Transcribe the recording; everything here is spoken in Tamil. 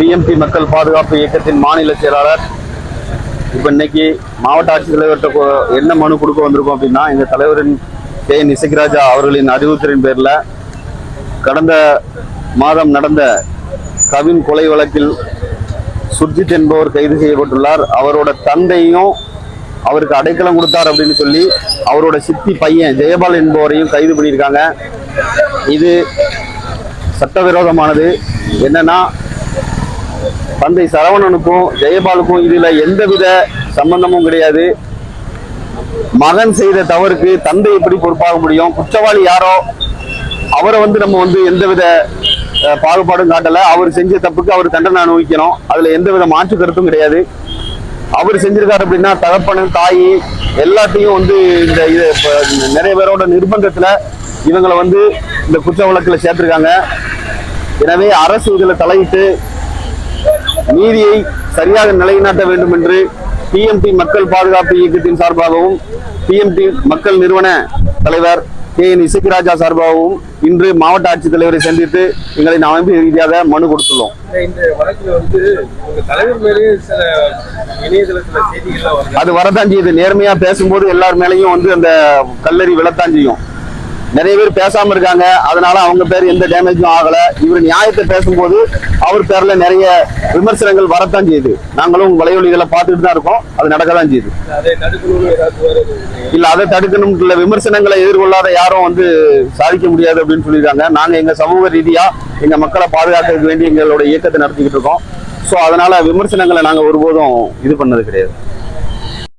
பிஎம்பி மக்கள் பாதுகாப்பு இயக்கத்தின் மாநில செயலாளர். இப்போ இன்னைக்கு மாவட்ட ஆட்சித்தலைவர்கிட்ட என்ன மனு கொடுக்க வந்திருக்கோம் அப்படின்னா இந்த தலைவரின் கே. என் இசக்கிராஜா அவர்களின் அறிவுறுத்தலின் பேரில் கடந்த மாதம் நடந்த கவின் கொலை வழக்கில் சுர்ஜித் என்பவர் கைது செய்யப்பட்டுள்ளார். அவரோட தந்தையும் அவருக்கு அடைக்கலம் கொடுத்தார் அப்படின்னு சொல்லி அவரோட சித்தி பையன் ஜெயபால் என்பவரையும் கைது பண்ணியிருக்காங்க. இது சட்டவிரோதமானது. என்னன்னா தந்தை சரவணனுக்கும் ஜெயபாலுக்கும் இதுல எந்தவித சம்பந்தமும் கிடையாது. மகன் செய்த தவறுக்கு தந்தை எப்படி பொறுப்பாக முடியும்? குற்றவாளி யாரோ? அவரை வந்து நம்ம வந்து எந்தவித பாகுபாடும் காட்டல. அவர் செஞ்ச தப்புக்கு அவர் தண்டனை அனுபவிக்கணும். அதுல எந்தவித மாற்று கருத்தும் கிடையாது. அவர் செஞ்சிருக்காரு அப்படின்னா தகப்பனு தாய் எல்லாத்தையும் வந்து இந்த இது நிறைய பேரோட நிர்பந்தத்துல இவங்களை வந்து இந்த குற்ற வழக்குல சேர்த்திருக்காங்க. எனவே அரசு இதுல தலையிட்டு நீதியை சரியாக நிலைநாட்ட வேண்டும் என்று டிஎம்டி மக்கள் பாதுகாப்பு இயக்கத்தின் சார்பாகவும் டிஎம்டி மக்கள் நிறுவன தலைவர் கே என் இசக்கிராஜா சார்பாகவும் இன்று மாவட்ட ஆட்சித்தலைவரை சந்தித்து எங்களின் அமைப்பு ரீதியாக மனு கொடுத்துள்ளோம். அது வரதான் செய்யுது. நேர்மையா பேசும்போது எல்லார் மேலேயும் வந்து அந்த கல்லறி விழத்தான் செய்யும். நிறைய பேர் பேசாம இருக்காங்க. அதனால அவங்க பேர் எந்த டேமேஜும் ஆகல. இவர் நியாயத்தை பேசும்போது அவர் பேர்ல நிறைய விமர்சனங்கள் வரத்தான் செய்யுது. நாங்களும் வலையொலிகளை பார்த்துட்டு தான் இருக்கோம். அது நடக்க தான் செய்யுது இல்ல அதை தடுக்கணும். இல்ல விமர்சனங்களை எதிர்கொள்ளாத யாரும் வந்து சாதிக்க முடியாது அப்படின்னு சொல்லியிருக்காங்க. நாங்க எங்க சமூக ரீதியா எங்க மக்களை பாதுகாக்கிறதுக்கு வேண்டி எங்களோட இயக்கத்தை நடத்திக்கிட்டு இருக்கோம். சோ அதனால விமர்சனங்களை நாங்க ஒருபோதும் இது பண்ணது கிடையாது.